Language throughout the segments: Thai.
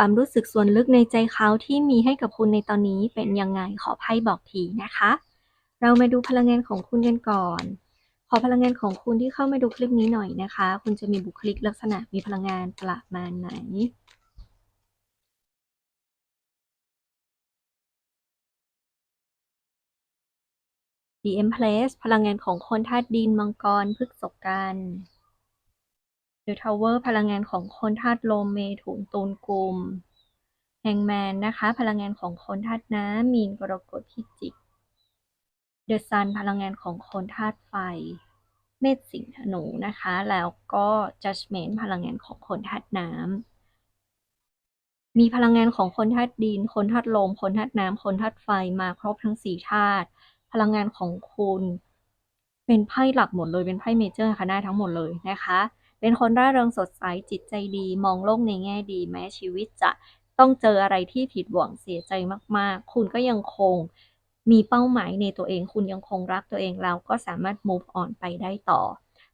ความรู้สึกส่วนลึกในใจเขาที่มีให้กับคุณในตอนนี้เป็นยังไงขอไพ่บอกทีนะคะ เรามาดูพลังงานของคุณกันก่อน ขอพลังงานของคุณที่เข้ามาดูคลิปนี้หน่อยนะคะ คุณจะมีบุคลิกลักษณะมีพลังงานประมาณไหน DM Place พลังงานของคนธาตุดินมังกรพฤกษกัน The Tower พลังงานของคนธาตุลมเมถุนตุลกุม Hangman นะคะ พลังงานของคนธาตุน้ำมีนกรกฎพิจิก The Sun พลังงานของคนธาตุไฟ เมษสิงห์ธนูนะคะ แล้วก็ Judgment พลังงานของคนธาตุน้ำมีพลังงานของคนธาตุดิน คนธาตุลม คนธาตุน้ำคนธาตุไฟมาครบทั้งสี่ธาตุพลังงานของคุณ เป็นไพ่หลักหมดเลยเป็นไพ่เมเจอร์ค่ะได้ทั้งหมดเลยนะคะ เป็นคนร่าเริงสดใสจิตใจดี มองโลกในแง่ดี แม้ชีวิตจะต้องเจออะไรที่ผิดหวังเสียใจมากๆ คุณก็ยังคงมีเป้าหมายในตัวเอง คุณยังคงรักตัวเองแล้วก็สามารถ move on ไปได้ต่อ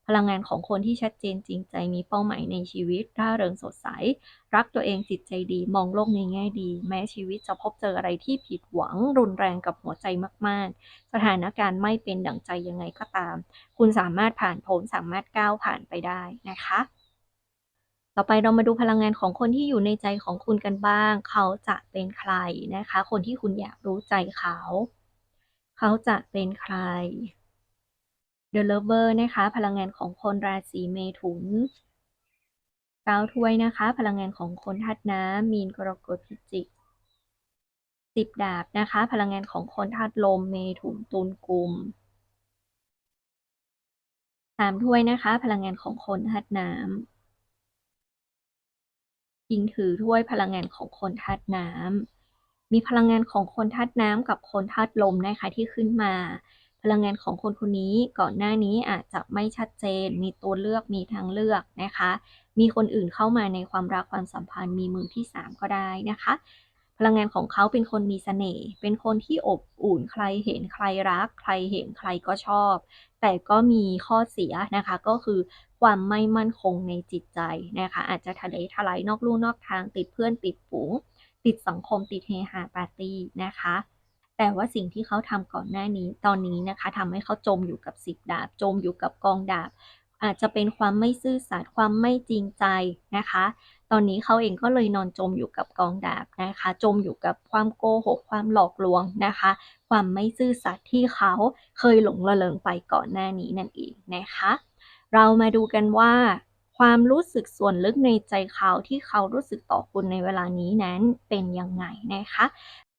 พลังงานของคนที่ชัดเจนจริงใจมีเป้าหมายในชีวิตร่าเริงสดใส รักตัวเองจิตใจดี มองโลกในแง่ดี แม้ชีวิตจะพบเจออะไรที่ผิดหวังรุนแรงกับหัวใจมาก ๆ สถานการณ์ไม่เป็นดั่งใจยังไงก็ตาม คุณสามารถผ่านพ้นสามารถก้าวผ่านไปได้นะคะต่อไปเรามาดูพลังงานของคนที่อยู่ในใจของคุณกันบ้าง เขาจะเป็นใครนะคะ คนที่คุณอยากรู้ใจเขา เขาจะเป็นใคร The Lover นะคะ พลังงานของคนราศีเมถุนเก้าถ้วยนะคะ พลังงานของคนธาตุน้ำมีนกรกฎพิจิกสิบดาบนะคะ พลังงานของคนธาตุลมเมถุนตุลกุมสามถ้วยนะคะ พลังงานของคนธาตุน้ำยิงถือถ้วยพลังงานของคนธาตุน้ำมีพลังงานของคนธาตุน้ำกับคนธาตุลมนะคะที่ขึ้นมา พลังงานของคนคนนี้ก่อนหน้านี้อาจจะไม่ชัดเจน มีตัวเลือกมีทางเลือกนะคะ มีคนอื่นเข้ามาในความรักความสัมพันธ์มีมือที่สามก็ได้นะคะ พลังงานของเขาเป็นคนมีเสน่ห์เป็นคนที่อบอุ่นใครเห็นใครรัก ใครเห็นใครก็ชอบ แต่ก็มีข้อเสียนะคะก็คือความไม่มั่นคงในจิตใจนะคะ อาจจะทะเลทลายนอกลู่นอกทางติดเพื่อนติดฝูงติดสังคมติดเฮฮาปาร์ตี้นะคะ แต่ว่าสิ่งที่เขาทำก่อนหน้านี้ตอนนี้นะคะทำให้เขาจมอยู่กับสิบดาบ จมอยู่กับกองดาบ อาจจะเป็นความไม่ซื่อสัตย์ความไม่จริงใจนะคะ ตอนนี้เขาเองก็เลยนอนจมอยู่กับกองดาบนะคะ จมอยู่กับความโกหก ความหลอกลวงนะคะ ความไม่ซื่อสัตย์ที่เขาเคยหลงระเริงไปก่อนหน้านี้นั่นเองนะคะ เรามาดูกันว่าความรู้สึกส่วนลึกในใจเขาที่เขารู้สึกต่อคุณในเวลานี้นั้นเป็นยังไงนะคะ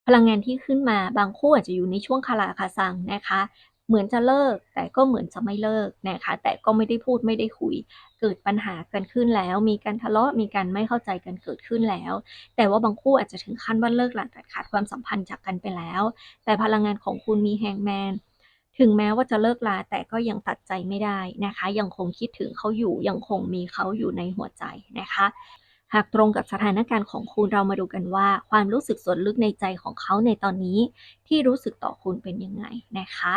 พลังงานที่ขึ้นมาบางคู่อาจจะอยู่ในช่วงคาราคาซังนะคะ เหมือนจะเลิกแต่ก็เหมือนจะไม่เลิกนะคะ แต่ก็ไม่ได้พูดไม่ได้คุย เกิดปัญหากันขึ้นแล้ว มีการทะเลาะมีการไม่เข้าใจกันเกิดขึ้นแล้ว แต่ว่าบางคู่อาจจะถึงขั้นว่าเลิกหลาตัดขาดความสัมพันธ์จากกันไปแล้ว แต่พลังงานของคุณมีแฮงแมนถึงแม้ว่าจะเลิกลาแต่ก็ยังตัดใจไม่ได้นะคะ ยังคงคิดถึงเขาอยู่ยังคงมีเขาอยู่ในหัวใจนะคะ หากตรงกับสถานการณ์ของคุณเรามาดูกันว่า ความรู้สึกส่วนลึกในใจของเขาในตอนนี้ ที่รู้สึกต่อคุณเป็นยังไงนะคะ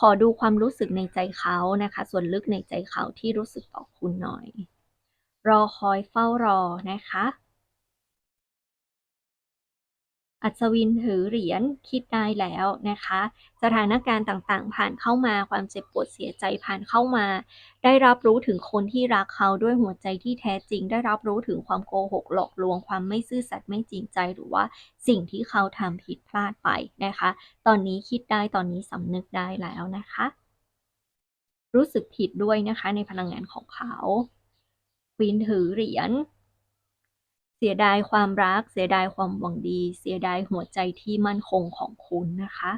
ขอดูความรู้สึกในใจเขานะคะ ส่วนลึกในใจเขาที่รู้สึกต่อคุณหน่อย รอคอยเฝ้ารอนะคะ อัศวินถือเหรียญคิดได้แล้วนะคะ สถานการณ์ต่างๆ ผ่านเข้ามาความเจ็บปวดเสียใจผ่านเข้ามา ได้รับรู้ถึงคนที่รักเขาด้วยหัวใจที่แท้จริง ได้รับรู้ถึงความโกหกหลอกลวงความไม่ซื่อสัตย์ไม่จริงใจหรือว่าสิ่งที่เขาทำผิดพลาดไปนะคะ ตอนนี้คิดได้ตอนนี้สำนึกได้แล้วนะคะ รู้สึกผิดด้วยนะคะในพลังงานของเขาควีนถือเหรียญ เสียดายความรัก เสียดายความหวังดี เสียดายหัวใจที่มั่นคงของคุณนะคะ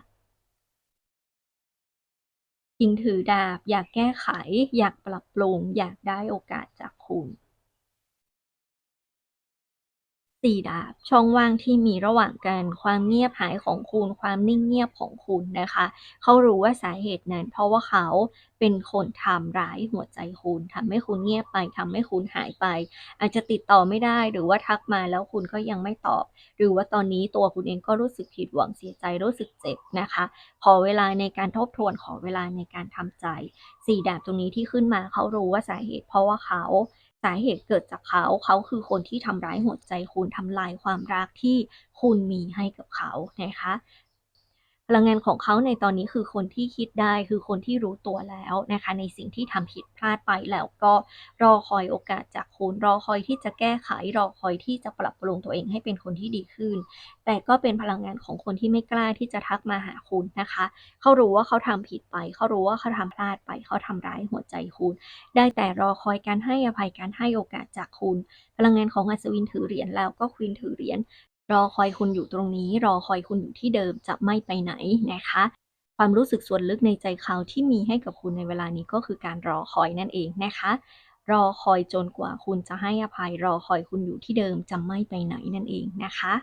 ยิงถือดาบ อยากแก้ไข อยากปรับปรุง อยากได้โอกาสจากคุณ สี่ดาบ ช่องว่างที่มีระหว่างกันความเงียบหายของคุณ ความนิ่งเงียบของคุณนะคะ เขารู้ว่าสาเหตุนั้น เพราะว่าเขาเป็นคนทำร้ายหัวใจคุณทำให้คุณเงียบไปทำให้คุณหายไป อาจจะติดต่อไม่ได้หรือว่าทักมาแล้วคุณก็ยังไม่ตอบ หรือว่าตอนนี้ตัวคุณเองก็รู้สึกผิดหวังเสียใจรู้สึกเจ็บนะคะ ขอเวลาในการทบทวนขอเวลาในการทำใจสี่ดาบตรงนี้ที่ขึ้นมาเขารู้ว่าสาเหตุ เพราะว่าเขา สาเหตุเกิดจากเขา เขาคือคนที่ทำร้ายหัวใจคุณทำลายความรักที่คุณมีให้กับเขานะคะ พลังงานของเขาในตอนนี้คือคนที่คิดได้คือคนที่รู้ตัวแล้วนะคะ ในสิ่งที่ทำผิดพลาดไปแล้วก็รอคอยโอกาสจากคุณรอคอยที่จะแก้ไขรอคอยที่จะปรับปรุงตัวเองให้เป็นคนที่ดีขึ้น แต่ก็เป็นพลังงานของคนที่ไม่กล้าที่จะทักมาหาคุณนะคะ เขารู้ว่าเขาทำผิดไป เขารู้ว่าเขาทำพลาดไป เขาทำร้ายหัวใจคุณ ได้แต่รอคอยการให้อภัยการให้โอกาสจากคุณ พลังงานของอัศวินถือเหรียญแล้วก็ควีนถือเหรียญ รอคอยคุณอยู่ตรงนี้ รอคอยคุณอยู่ที่เดิมจะไม่ไปไหนนะคะ ความรู้สึกส่วนลึกในใจเขาที่มีให้กับคุณในเวลานี้ก็คือการรอคอยนั่นเองนะคะ รอคอยจนกว่าคุณจะให้อภัย รอคอยคุณอยู่ที่เดิมจะไม่ไปไหนนั่นเองนะคะ